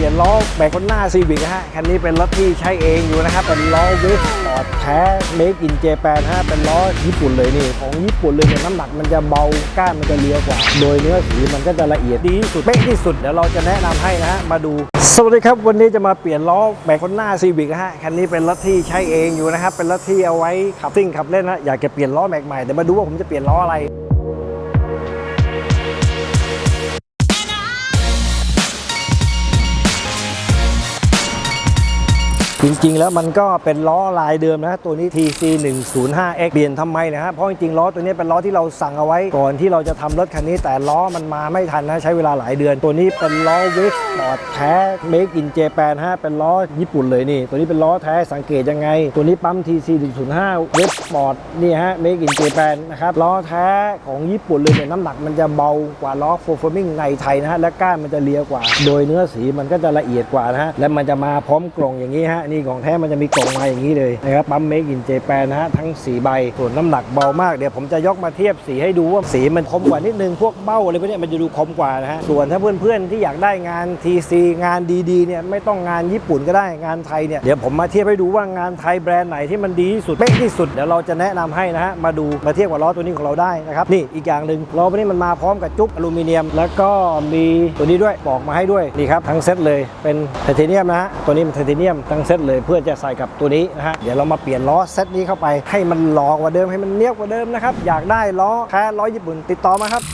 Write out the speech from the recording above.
ลี่ยนล้อแบกคนหน้าซีวิกฮะคันนี้เป็นรถที่ใช้เองอยู่นะครับ เป็นล้อเวสปอร์ตแท้เม e อินเจแปนฮะเป็นล้อญี่ปุ่นเลยนี่ ของญี่ปุ่นเลยเนี่ยน้ำหนักมันจะเบาก้านมันจะเลี้ยวกว่า โดยเนื้อสีมันก็จะละเอียดดีที่สุดเป๊ะที่สุดเดี๋ยวเราจะแนะนำให้นะฮะมาดูสวัสดีครับวันนี้จะมาเปลี่ยนล้อแบกคนหน้าซีวิกฮะคันนี้เป็นรถที่ใช้เองอยู่นะครับเป็นรถที่เอาไว้ขับซิ่งขับเล่นนะอยากจะเปลี่ยนล้อแม็กใหม่แต่มาดูว่าผมจะเปลี่ยนล้ออะไร จริงๆ แล้วมันก็เป็นล้อลายเดิมนะตัวนี้ TC 105X เปลี่ยนทำไมนะฮะเพราะจริงๆล้อตัวนี้เป็นล้อที่เราสั่งเอาไว้ก่อนที่เราจะทำรถคันนี้ แต่ล้อมันมาไม่ทันนะใช้เวลาหลายเดือน ตัวนี้เป็นล้อเวสปอร์ตแท้ Make in Japan ฮะเป็นล้อญี่ปุ่นเลยนี่ ตัวนี้เป็นล้อแท้สังเกตยังไง ตัวนี้ปั๊ม TC 105เวสปอร์ตนี่ฮะ Make in Japan นะครับล้อแท้ของญี่ปุ่นเลยเนี่ยน้ำหนักมันจะเบากว่าล้อ f o r m i n g ในไทยนะฮะและก้านมันจะเลียวกว่า โดยเนื้อสีมันก็จะละเอียดกว่านะฮะและมันจะมาพร้อมกล่องอย่างนี้ฮะนี่ของแท้มันจะมีกล่องมาอย่างนี้เลยนะครับปั๊มเมกอินเจแปนนะฮะทั้ง4ใบส่วนน้ำหนักเบามากเดี๋ยวผมจะยกมาเทียบสีให้ดูว่าสีมันคมกว่านิดนึงพวกเบ้าอะไรพวกเนี้ยมันจะดูคมกว่านะฮะส่วนถ้าเพื่อนๆที่อยากได้งาน TC งานดีๆเนี่ยไม่ต้องงานญี่ปุ่นก็ได้งานไทยเนี่ยเดี๋ยวผมมาเทียบให้ดูว่างานไทยแบรนด์ไหนที่มันดีที่สุดเป๊ะที่สุดเดี๋ยวเราจะแนะนำให้นะฮะมาดูมาเทียบกับล้อตัวนี้ของเราได้นะครับนี่อีกอย่างหนึ่งล้อตัวนี้มันมาพร้อมกับจุ๊บอลูมิเนียม แล้วก็มีตัวนี้ด้วยปอกมาให้ด้วยนี่ครับทั้งเซตเลยเป็นไทเทเนียมนะฮะตัวนี้เป็นไทเทเนียมทั้งเซตเลยเพื่อจะใส่กับตัวนี้นะฮะเดี๋ยวเรามาเปลี่ยนล้อเซตนี้เข้าไปให้มันหล่อกว่าเดิมให้มันเนี้ยบกว่าเดิมนะครับอยากได้ล้อแท้ล้อญี่ปุ่นติดต่อมาครับ